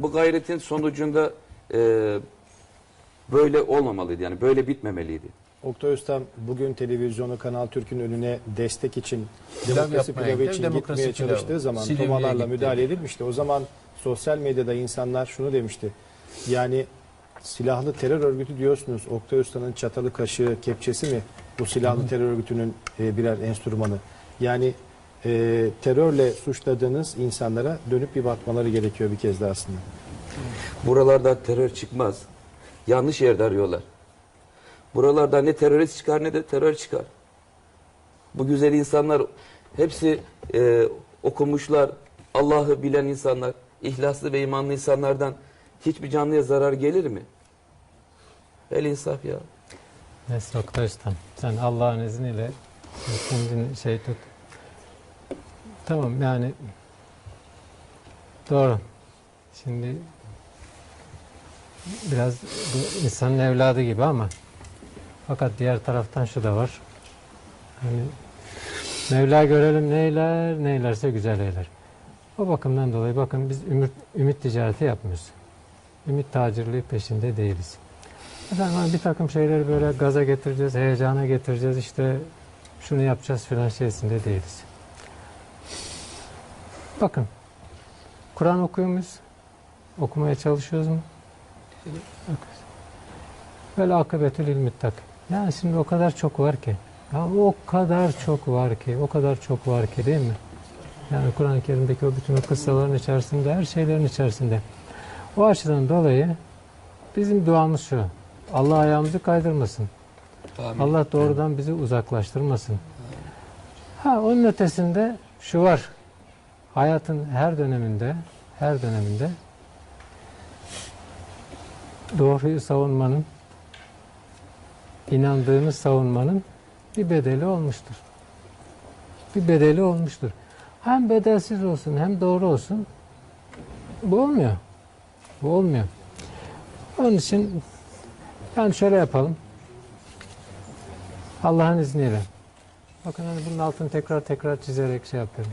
Bu gayretin sonucunda e, böyle olmamalıydı. Yani böyle bitmemeliydi. Oktay Öztem bugün televizyonu Kanal Türk'ün önüne destek için, Pilav demokrasi yapmaya pilavı gitti, için demokrasi gitmeye pilavı. çalıştığı zaman Silivri'ye tomalarla gitti. müdahale edilmişti. O zaman sosyal medyada insanlar şunu demişti. Yani silahlı terör örgütü diyorsunuz. Oktay Öztem'in çatalı, kaşığı, kepçesi mi bu silahlı terör örgütünün e, birer enstrümanı? Yani e, terörle suçladığınız insanlara dönüp bir bakmaları gerekiyor bir kez daha aslında. Buralardan terör çıkmaz. Yanlış yerde arıyorlar. Buralardan ne terörist çıkar ne de terör çıkar. Bu güzel insanlar hepsi e, okumuşlar, Allah'ı bilen insanlar, ihlaslı ve imanlı insanlardan hiçbir canlıya zarar gelir mi? El insaf ya. Neyse Oktay Ustam, sen Allah'ın izniyle kendini şey tut. Tamam yani doğru. Şimdi biraz bu insanın evladı gibi ama fakat diğer taraftan şu da var. Hani Mevla görelim neyler, neylerse güzel eyler. O bakımdan dolayı bakın biz ümit, ümit ticareti yapmıyoruz. Ümit tacirliği peşinde değiliz. Efendim hani bir takım şeyleri böyle gaza getireceğiz, heyecana getireceğiz, işte şunu yapacağız filan şeysinde değiliz. Bakın, Kur'an okuyor muyuz? Okumaya çalışıyoruz mu? Okuyoruz. Böyle akıbetül ilmittak. Yani şimdi o kadar çok var ki. Ya o kadar çok var ki, o kadar çok var ki değil mi? Yani Kur'an-ı Kerim'deki o bütün o kıssaların içerisinde, her şeylerin içerisinde. O açıdan dolayı bizim duamız şu. Allah ayağımızı kaydırmasın. Allah doğrudan bizi uzaklaştırmasın. Ha onun ötesinde şu var. Hayatın her döneminde, her döneminde doğruyu savunmanın, inandığını savunmanın bir bedeli olmuştur. Bir bedeli olmuştur. Hem bedelsiz olsun hem doğru olsun. Bu olmuyor. Bu olmuyor. Onun için yani şöyle yapalım. Allah'ın izniyle. Bakın hani bunun altını tekrar tekrar çizerek şey yapıyorum.